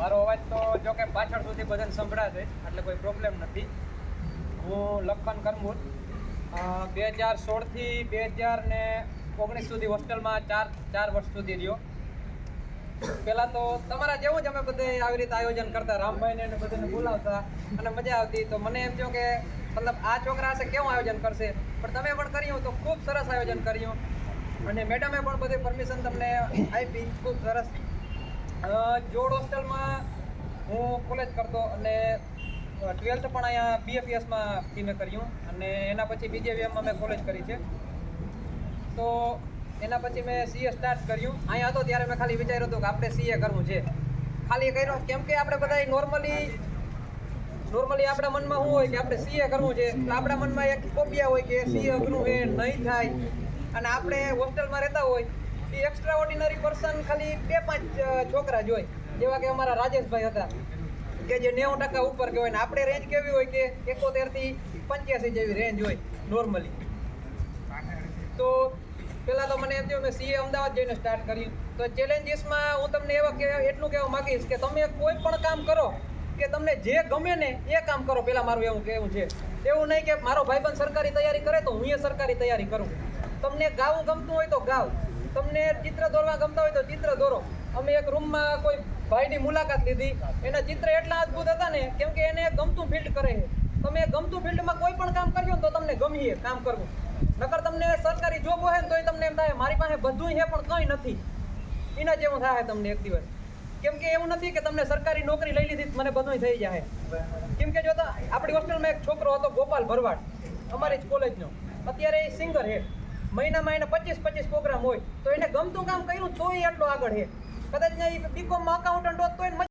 મારો અવાજ તો જો કે પાછળ સુધી બધાને સંભળાશે એટલે કોઈ પ્રોબ્લેમ નથી. હું લખન કરમુર બે હજાર સોળથી બે હજાર ને ઓગણીસ સુધી હોસ્ટેલમાં ચાર ચાર વર્ષ સુધી રહ્યો. પહેલાં તો તમારા જેવું જ અમે બધે આવી રીતે આયોજન કરતા, રામભાઈને ને બધાને બોલાવતા અને મજા આવતી. તો મને એમ થયું કે મતલબ આ છોકરા હશે કેવું આયોજન કરશે? પણ તમે પણ કર્યું તો ખૂબ સરસ આયોજન કર્યું. અને મેડમે પણ બધી પરમિશન તમને આપી, ખૂબ સરસ. જોડ હોસ્ટેલમાં હું કોલેજ કરતો અને ટ્વેલ્થ પણ અહીંયા બીએપીએસમાં થી મેં કર્યું અને એના પછી બીજેવીએમમાં મેં કોલેજ કરી છે. તો એના પછી મેં સીએ સ્ટાર્ટ કર્યું. અહીંયા હતો ત્યારે મેં ખાલી વિચાર્યું હતું કે આપણે સીએ કરવું છે. ખાલી કર્યું કેમ કે આપણે બધા નોર્મલી નોર્મલી આપણા મનમાં શું હોય કે આપણે સીએ કરવું છે. તો આપણા મનમાં એક ફોબિયા હોય કે સીએ અઘરું છે, નહીં થાય. અને આપણે હોસ્ટેલમાં રહેતા હોય એ એક્સ્ટ્રા ઓર્ડિનરી પર્સન ખાલી બે પાંચ છોકરા જ હોય. જેવા કે અમારા રાજેશભાઈ હતા. કે જે નેવું ટકા ઉપર કહેવાય ને, આપણે રેન્જ કેવી હોય કે એકોતેરથી પંચ્યાસી જેવી રેન્જ હોય નોર્મલી તો પહેલાં તો મને એમ થયું મેં સીએ અમદાવાદ જઈને સ્ટાર્ટ કર્યું તો ચેલેન્જીસમાં હું તમને એવા કે, એટલું કહેવા માંગીશ કે તમે કોઈ પણ કામ કરો, કે તમને જે ગમે ને એ કામ કરો. પહેલાં મારું એવું કહેવું છે. એવું નહીં કે મારો ભાઈબંધ સરકારી તૈયારી કરે તો હું એ સરકારી તૈયારી કરું. તમને ગાવું ગમતું હોય તો ગાવ. તમને ચિત્ર દોરવા ગમતા હોય તો ચિત્ર દોરો. અમે એક રૂમમાં કોઈ ભાઈની મુલાકાત લીધી. એના ચિત્ર એટલા અદ્ભુત હતા ને, કેમ કે એને ગમતું ફિલ્ડ કરે છે. તમે ગમતું ફિલ્ડમાં કોઈ પણ કામ કર્યું ને તો તમને ગમીએ કામ કરવું. નકર તમને સરકારી જોબ હોય ને તોય તમને એમ થાય, મારી પાસે બધું છે પણ કંઈ નથી. એના જેવું થાય તમને એક દિવસ. કેમ કે એવું નથી કે તમને સરકારી નોકરી લઈ લીધી મને બધું થઈ જાય કેમ કે જો આપણી હોસ્ટેલમાં એક છોકરો હતો ગોપાલ ભરવાડ, અમારી જ કોલેજનો અત્યારે એ સિંગર છે. મહિનામાં એને પચીસ પચીસ પ્રોગ્રામ હોય, તો એને ગમતું કામ કર્યું, તોય એટલો આગળ છે. કદાચ બીકોમમાં અકાઉન્ટન્ટ હોત તો એને